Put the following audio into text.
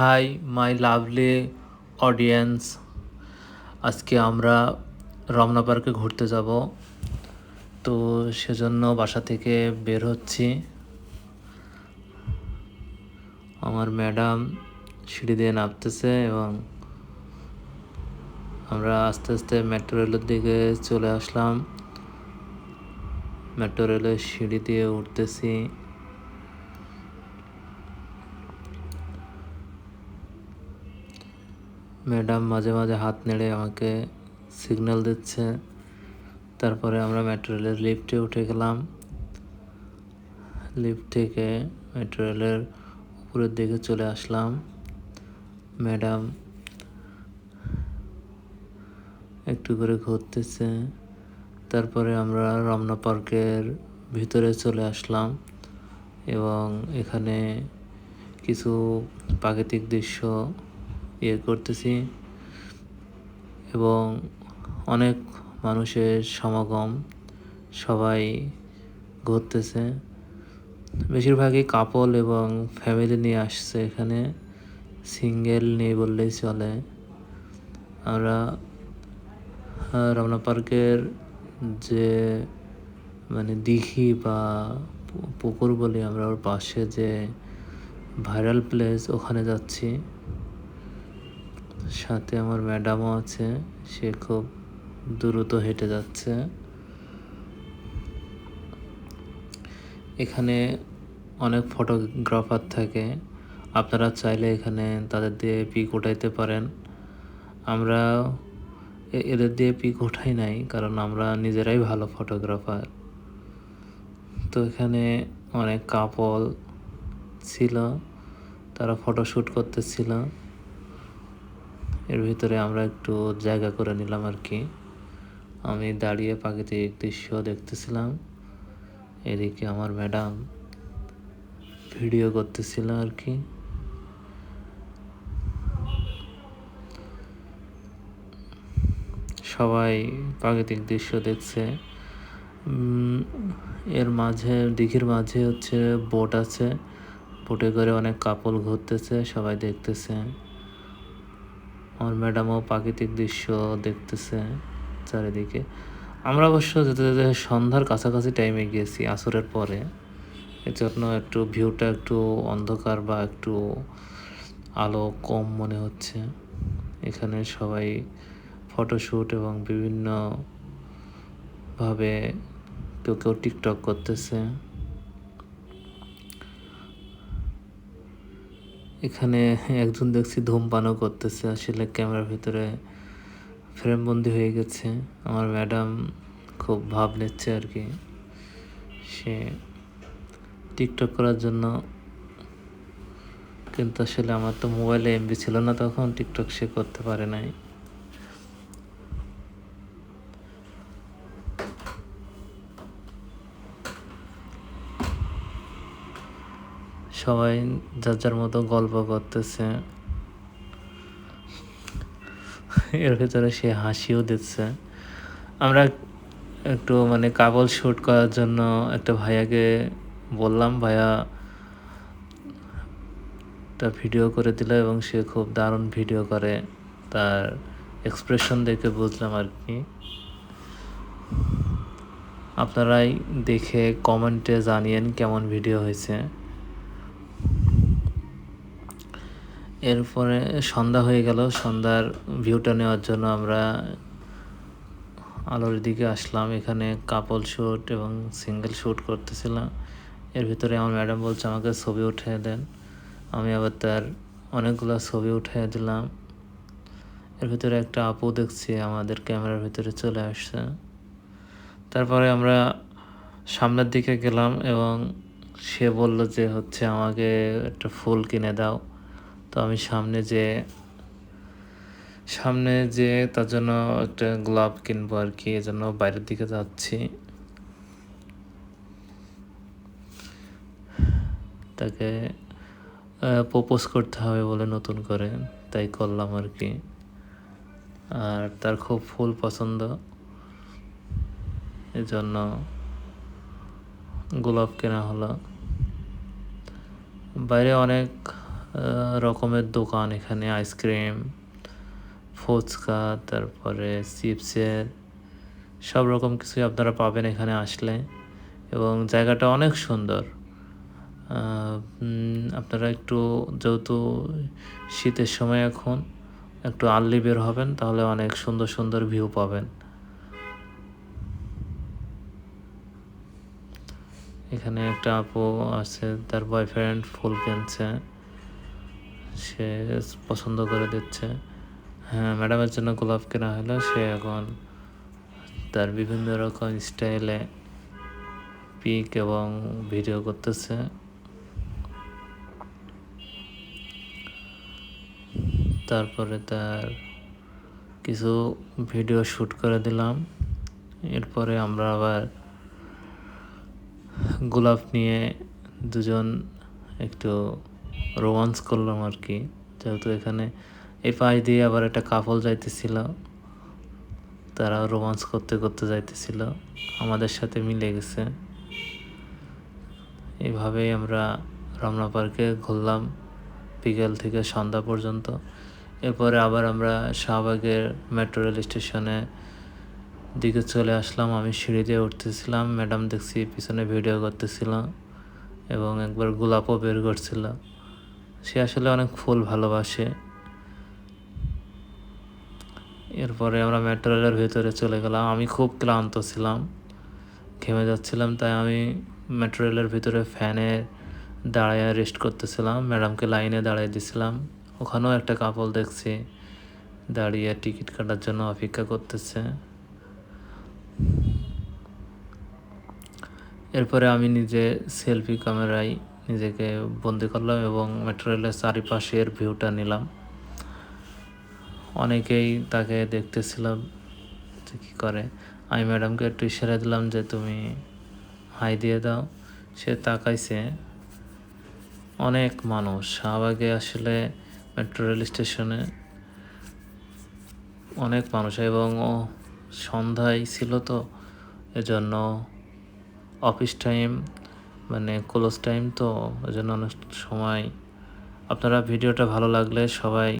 High, my lovely audience. আজকে আমরা রমনা পার্কে ঘুরতে যাব। তো সেজন্য বাসা থেকে বের হচ্ছি। আমার ম্যাডাম সিঁড়ি দিয়ে নামতেছে এবং আমরা আস্তে আস্তে মেট্রো রেলের দিকে চলে আসলাম। মেট্রো রেলের সিঁড়ি দিয়ে উঠতেছি। ম্যাডাম মাঝে মাঝে হাত নেড়ে আমাকে সিগন্যাল দিচ্ছে। তারপরে আমরা মেট্রো রেলের লিফটে উঠে গেলাম। লিফট থেকে মেট্রো রেলের উপরের দিকে চলে আসলাম। ম্যাডাম একটু করে ঘুরতেছে। তারপরে আমরা রমনা পার্কের ভিতরে চলে আসলাম এবং এখানে কিছু প্রাকৃতিক দৃশ্য ইয়ে করতেছি এবং অনেক মানুষের সমাগম সবাই ঘুরতেছে। বেশিরভাগই কাপল এবং ফ্যামিলি নিয়ে আসছে এখানে। সিঙ্গেল নেই বললেই চলে। আমরা রমনা পার্কের যে মানে দিঘি বা পুকুর বলি আমরা ওর পাশে যে ভাইরাল প্লেস ওখানে যাচ্ছি। সাথে আমার ম্যাডামও আছে, সে খুব দ্রুত হেঁটে যাচ্ছে। এখানে অনেক ফটোগ্রাফার থাকে, আপনারা চাইলে এখানে তাদের দিয়ে পিক উঠাইতে পারেন। আমরা এদের দিয়ে পিক উঠাই নাই, কারণ আমরা নিজেরাই ভালো ফটোগ্রাফার। তো এখানে অনেক কাপল ছিল, তারা ফটোশ্যুট করতেছিল। এর ভিতরে আমরা একটু জায়গা করে নিলাম আর কি। আমি দাঁড়িয়ে প্রাকৃতিক দৃশ্য দেখতেছিলাম। এদিকে আমার ম্যাডাম ভিডিও করতেছিল আর কি। সবাই প্রাকৃতিক দৃশ্য দেখছে। এর মাঝে, দিঘির মাঝে হচ্ছে বোট আছে। বোটে করে অনেক কাপল ঘুরতেছে, সবাই দেখতেছে। আমার ম্যাডামও প্রাকৃতিক দৃশ্য দেখতেছে চারিদিকে। আমরা অবশ্য যেতে যেতে সন্ধ্যার কাছাকাছি টাইমে গিয়েছি আসরের পরে। এর জন্য একটু ভিউটা একটু অন্ধকার বা একটু আলো কম মনে হচ্ছে। এখানে সবাই ফটোশ্যুট এবং বিভিন্ন ভাবে কেউ কেউ টিকটক করতেছে। এখানে একজন দেখছি ধূমপানও করতেছে, আসলে ক্যামেরার ভিতরে ফ্রেমবন্দি হয়ে গেছে। আমার ম্যাডাম খুব ভাব নিচ্ছে আর কি। সে টিকটক করার জন্য। কিন্তু আসলে আমার তো মোবাইলে এমবি ছিল না তখন টিকটক সে করতে পারে নাই। সবাই যার যার মতো গল্প করতেছে। এর ভেতরে সে হাসিও দিচ্ছে। আমরা একটু মানে কাবল শ্যুট করার জন্য একটা ভাইয়াকে বললাম, ভাইয়া তা ভিডিও করে দিল এবং সে খুব দারুণ ভিডিও করে। তার এক্সপ্রেশন দেখে বুঝলাম আর কি। আপনারাই দেখে কমেন্টে জানিয়েন কেমন ভিডিও হয়েছে। এরপরে সন্ধ্যা হয়ে গেল। সন্ধ্যার ভিউটা নেওয়ার জন্য আমরা আলোর দিকে আসলাম। এখানে কাপল শ্যুট এবং সিঙ্গেল শ্যুট করতেছিলাম। এর ভিতরে আমার ম্যাডাম বলছে, আমাকে ছবি উঠিয়ে দেন। আমি আবার তার অনেকগুলো ছবি উঠিয়ে দিলাম। এর ভিতরে একটা আপু দেখছি, আমাদের ক্যামেরার ভিতরে চলে আসছে। তারপরে আমরা সামনের দিকে গেলাম এবং সে বলল যে, হচ্ছে আমাকে একটা ফুল কিনে দাও। আমি সামনে যে সামনে যে তার জন্য একটা গোলাপ কিনবো আর কি, এজন্য বাইরের দিকে যাচ্ছি। তাকে প্রপোজ করতে হবে বলে নতুন করে, তাই করলাম আর কি। আর তার খুব ফুল পছন্দ। এজন্য গোলাপ কেনা হলো। বাইরে অনেক রকমের দোকান এখানে আইসক্রিম ফুচকা, তারপরে চিপসের সব রকম কিছুই আপনারা পাবেন এখানে আসলে। এবং জায়গাটা অনেক সুন্দর। আপনারা একটু যেহেতু শীতের সময় এখন, একটু আর্লি বের হবেন, তাহলে অনেক সুন্দর সুন্দর ভিউ পাবেন। এখানে একটা আপু আছে, তার বয়ফ্রেন্ড ফুল কিনছে। সে পছন্দ করে দিচ্ছে। হ্যাঁ ম্যাডামের জন্য গোলাপ কেনা হলো। সে এখন তার বিভিন্ন রকম স্টাইলে পিক এবং ভিডিও করতেছে। তারপরে তার কিছু ভিডিও শ্যুট করে দিলাম। এরপরে আমরা আবার গোলাপ নিয়ে দুজন একটু রোমান্স করলাম আর কি। যেহেতু এখানে এই পাশ দিয়ে আবার একটা কাপল যাইতেছিল, তারা রোমান্স করতে করতে যাইতেছিল, আমাদের সাথে মিলে গেছে। এইভাবেই আমরা রমনা পার্কে ঘুরলাম বিকেল থেকে সন্ধ্যা পর্যন্ত। এরপরে আবার আমরা শাহবাগের মেট্রো রেল স্টেশনে দিকে চলে আসলাম। আমি সিঁড়ি দিয়ে উঠতেছিলাম, ম্যাডাম দেখছি পিছনে ভিডিও করতেছিলাম এবং একবার গোলাপও বের করছিল। সে আসলে অনেক ফুল ভালোবাসে। এরপরে আমরা মেট্রো রেলের ভেতরে চলে গেলাম। আমি খুব ক্লান্ত ছিলাম, ঘেমে যাচ্ছিলাম, তাই আমি মেট্রো রেলের ভিতরে ফ্যানে দাঁড়ায় রেস্ট করতেছিলাম। ম্যাডামকে লাইনে দাঁড়াই দিছিলাম। ওখানেও একটা কাপল দেখছি দাঁড়িয়ে টিকিট কাটার জন্য অপেক্ষা করতেছে। এরপরে আমি নিজে সেলফি ক্যামেরায় নিজেকে বন্দি করলাম এবং মেট্রো রেলের চারিপাশের ভিউটা নিলাম। অনেকেই তাকে দেখতেছিলাম যে কী করে। আমি ম্যাডামকে একটু ইশারা দিলাম যে তুমি হাই দিয়ে দাও। সে তাকাইছে। অনেক মানুষ। শাহবাগে আসলে মেট্রো রেল স্টেশনে অনেক মানুষ এবং ও সন্ধ্যায় ছিল তো। এজন্য অফিস টাইম মানে ক্লোজ টাইম তো ওই জন্য অনেক সময়। আপনারা ভিডিওটা ভালো লাগলে সবাই